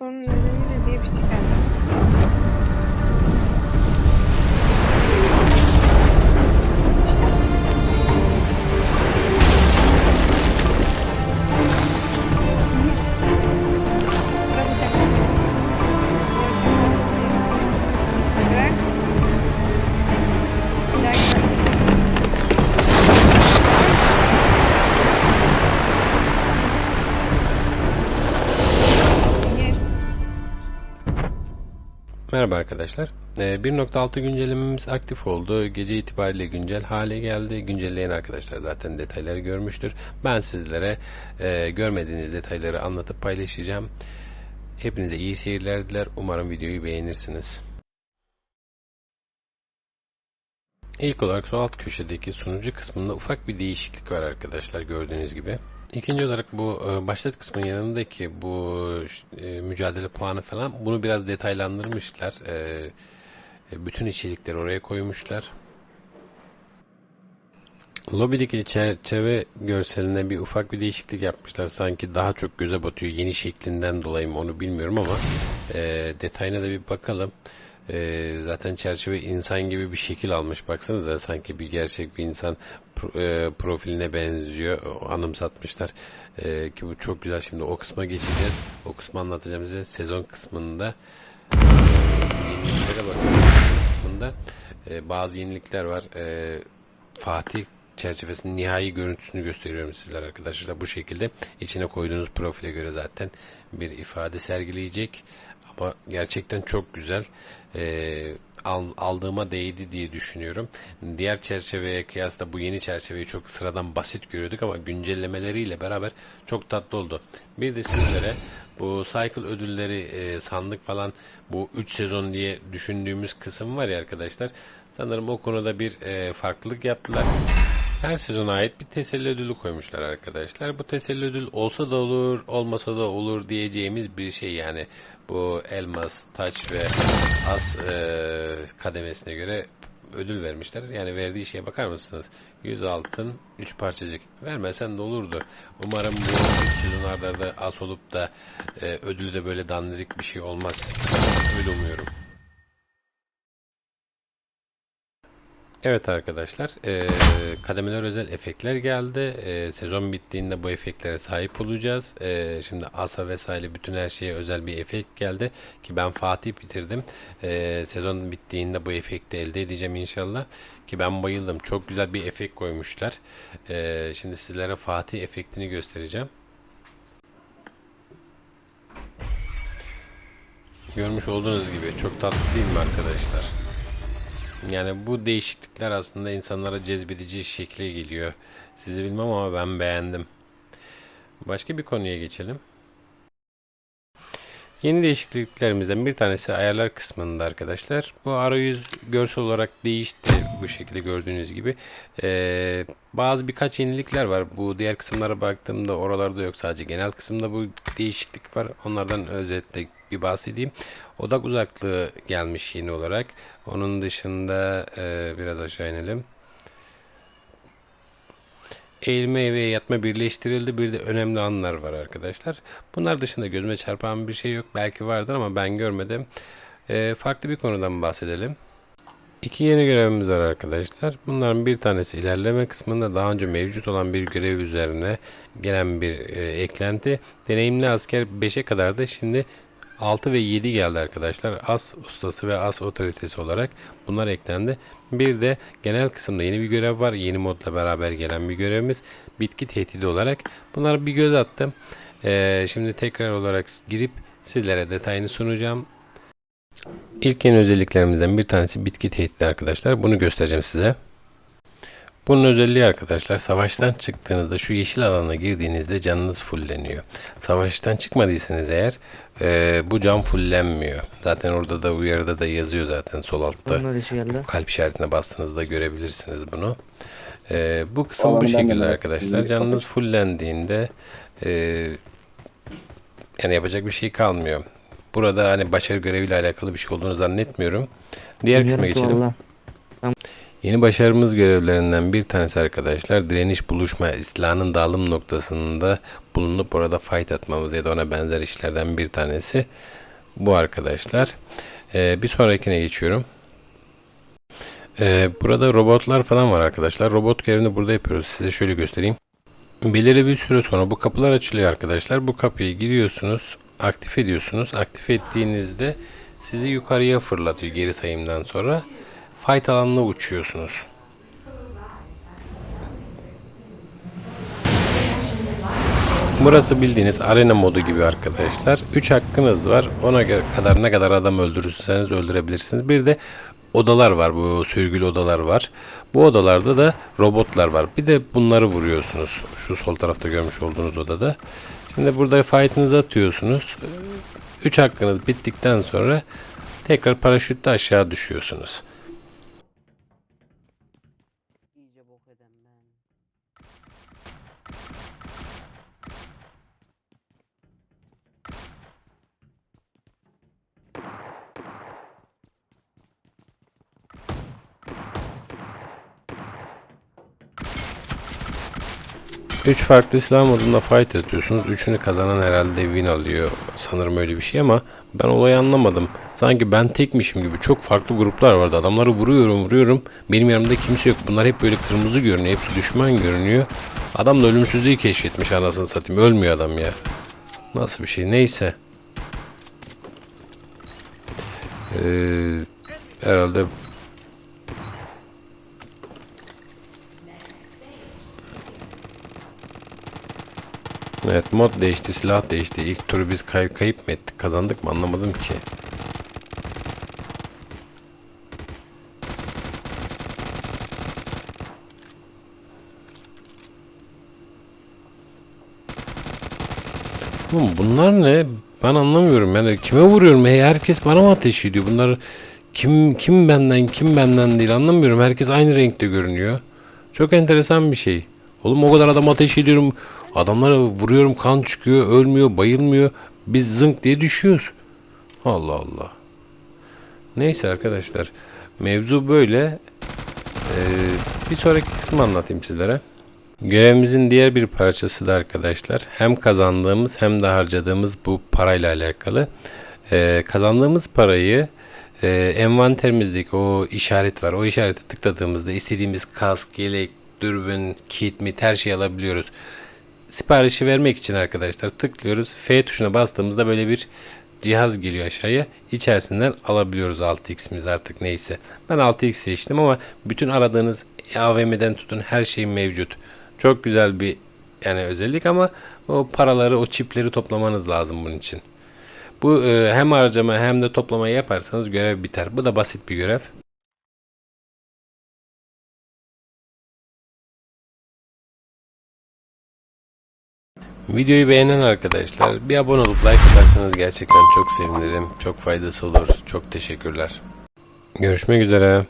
bağlantı sorunu nedeniyle diye bir şey geldi. Merhaba arkadaşlar. Ee, 1.6 güncellememiz aktif oldu. Gece itibariyle güncel hale geldi. Güncelleyen arkadaşlar zaten detayları görmüştür. Ben sizlere e, görmediğiniz detayları anlatıp paylaşacağım. Hepinize iyi seyirler diler. Umarım videoyu beğenirsiniz. İlk olarak sol alt köşedeki sunucu kısmında ufak bir değişiklik var arkadaşlar gördüğünüz gibi. İkinci olarak bu e, başlat kısmının yanındaki bu e, mücadele puanı falan bunu biraz detaylandırmışlar. E, bütün içerikleri oraya koymuşlar. Lobideki çerçeve görseline bir ufak bir değişiklik yapmışlar. Sanki daha çok göze batıyor. Yeni şeklinden dolayı mı onu bilmiyorum ama detayına da bir bakalım. E, zaten çerçeve insan gibi bir şekil almış. Baksanıza sanki bir gerçek bir insan e, profiline benziyor. Anımsatmışlar. E, ki bu çok güzel. Şimdi o kısma geçeceğiz. O kısmı anlatacağım size. Sezon kısmında yeniliklere. Sezon kısmında e, bazı yenilikler var. E, Fatih çerçevesinin nihai görüntüsünü gösteriyorum sizler arkadaşlar. Bu şekilde içine koyduğunuz profile göre zaten bir ifade sergileyecek. Ama gerçekten çok güzel. Ee, al- aldığıma değdi diye düşünüyorum. Diğer çerçeveye kıyasla bu yeni çerçeveyi çok sıradan basit görüyorduk ama güncellemeleriyle beraber çok tatlı oldu. Bir de sizlere bu Cycle ödülleri e, sandık falan bu 3 sezon diye düşündüğümüz kısım var ya arkadaşlar. Sanırım o konuda bir e, farklılık yaptılar. Her sezona ait bir teselli ödülü koymuşlar arkadaşlar. Bu teselli ödül olsa da olur, olmasa da olur diyeceğimiz bir şey yani. Bu elmas, taç ve as e, kademesine göre ödül vermişler. Yani verdiği şeye bakar mısınız? 100 altın, 3 parçacık. Vermesen de olurdu. Umarım bu sezonlarda da as olup da e, ödülü de böyle dandirik bir şey olmaz. Öyle umuyorum. Evet arkadaşlar, eee, kademeler özel efektler geldi. Eee, sezon bittiğinde bu efektlere sahip olacağız. Eee, şimdi asa vesaire bütün her şeye özel bir efekt geldi ki ben Fatih bitirdim. Eee, sezon bittiğinde bu efekti elde edeceğim inşallah. Ki ben bayıldım. Çok güzel bir efekt koymuşlar. Eee, şimdi sizlere Fatih efektini göstereceğim. Görmüş olduğunuz gibi çok tatlı değil mi arkadaşlar? Yani bu değişiklikler aslında insanlara cezbedici şekle geliyor. Sizi bilmem ama ben beğendim. Başka bir konuya geçelim. Yeni değişikliklerimizden bir tanesi ayarlar kısmında arkadaşlar. Bu arayüz görsel olarak değişti bu şekilde gördüğünüz gibi. Ee, bazı birkaç yenilikler var. Bu diğer kısımlara baktığımda oralarda yok sadece genel kısımda bu değişiklik var. Onlardan özetle bir bahsedeyim. Odak uzaklığı gelmiş yeni olarak. Onun dışında e, biraz aşağı inelim. Eğilme ve yatma birleştirildi. Bir de önemli anlar var arkadaşlar. Bunlar dışında gözüme çarpan bir şey yok. Belki vardır ama ben görmedim. E, farklı bir konudan bahsedelim. İki yeni görevimiz var arkadaşlar. Bunların bir tanesi ilerleme kısmında daha önce mevcut olan bir görev üzerine gelen bir e, eklenti. Deneyimli asker 5'e kadar da şimdi 6 ve 7 geldi arkadaşlar. As ustası ve as otoritesi olarak bunlar eklendi. Bir de genel kısımda yeni bir görev var. Yeni modla beraber gelen bir görevimiz. Bitki tehdidi olarak. Bunlara bir göz attım. Ee, şimdi tekrar olarak girip sizlere detayını sunacağım. İlk yeni özelliklerimizden bir tanesi bitki tehdidi arkadaşlar. Bunu göstereceğim size. Bunun özelliği arkadaşlar savaştan çıktığınızda şu yeşil alana girdiğinizde canınız fulleniyor. Savaştan çıkmadıysanız eğer e, bu can fullenmiyor. Zaten orada da uyarıda da yazıyor zaten sol altta. Kalp işaretine bastığınızda görebilirsiniz bunu. E, bu kısım bu ben de şekilde arkadaşlar. Canınız fullendiğinde e, yani yapacak bir şey kalmıyor. Burada hani başarı göreviyle alakalı bir şey olduğunu zannetmiyorum. Diğer kısma Bilmiyorum ki geçelim. valla. Yeni başarımız görevlerinden bir tanesi arkadaşlar direniş buluşma İslam'ın dağılım noktasında bulunup orada fight atmamız ya da ona benzer işlerden bir tanesi bu arkadaşlar. Ee, bir sonrakine geçiyorum. Ee, burada robotlar falan var arkadaşlar. Robot görevini burada yapıyoruz. Size şöyle göstereyim. Belirli bir süre sonra bu kapılar açılıyor arkadaşlar. Bu kapıyı giriyorsunuz, aktif ediyorsunuz. Aktif ettiğinizde sizi yukarıya fırlatıyor geri sayımdan sonra. Fight alanına uçuyorsunuz. Burası bildiğiniz arena modu gibi arkadaşlar. 3 hakkınız var. Ona kadar ne kadar adam öldürürseniz öldürebilirsiniz. Bir de odalar var. Bu sürgülü odalar var. Bu odalarda da robotlar var. Bir de bunları vuruyorsunuz. Şu sol tarafta görmüş olduğunuz odada. Şimdi burada fight'ınızı atıyorsunuz. 3 hakkınız bittikten sonra tekrar paraşütle aşağı düşüyorsunuz. 3 farklı silah modunda fight atıyorsunuz. Üçünü kazanan herhalde win alıyor. Sanırım öyle bir şey ama ben olayı anlamadım. Sanki ben tekmişim gibi çok farklı gruplar vardı. Adamları vuruyorum vuruyorum. Benim yanımda kimse yok. Bunlar hep böyle kırmızı görünüyor. Hepsi düşman görünüyor. Adam da ölümsüzlüğü keşfetmiş anasını satayım. Ölmüyor adam ya. Nasıl bir şey neyse. Ee, herhalde Evet mod değişti, silah değişti. İlk turu biz kay kayıp mı ettik, kazandık mı anlamadım ki. Oğlum bunlar ne? Ben anlamıyorum. Yani kime vuruyorum? Hey, herkes bana mı ateş ediyor? Bunlar kim kim benden kim benden değil anlamıyorum. Herkes aynı renkte görünüyor. Çok enteresan bir şey. Oğlum o kadar adam ateş ediyorum. Adamlara vuruyorum kan çıkıyor, ölmüyor, bayılmıyor. Biz zınk diye düşüyoruz. Allah Allah. Neyse arkadaşlar. Mevzu böyle. Ee, bir sonraki kısmı anlatayım sizlere. Görevimizin diğer bir parçası da arkadaşlar. Hem kazandığımız hem de harcadığımız bu parayla alakalı. Ee, kazandığımız parayı e, envanterimizdeki o işaret var. O işarete tıkladığımızda istediğimiz kask, yelek, dürbün, kit, mit her şeyi alabiliyoruz. Siparişi vermek için arkadaşlar tıklıyoruz. F tuşuna bastığımızda böyle bir cihaz geliyor aşağıya. İçerisinden alabiliyoruz 6x'imiz artık neyse. Ben 6x seçtim ama bütün aradığınız AVM'den tutun her şey mevcut. Çok güzel bir yani özellik ama o paraları, o çipleri toplamanız lazım bunun için. Bu e, hem harcama hem de toplamayı yaparsanız görev biter. Bu da basit bir görev. Videoyu beğenen arkadaşlar bir abone olup like atarsanız gerçekten çok sevinirim. Çok faydası olur. Çok teşekkürler. Görüşmek üzere.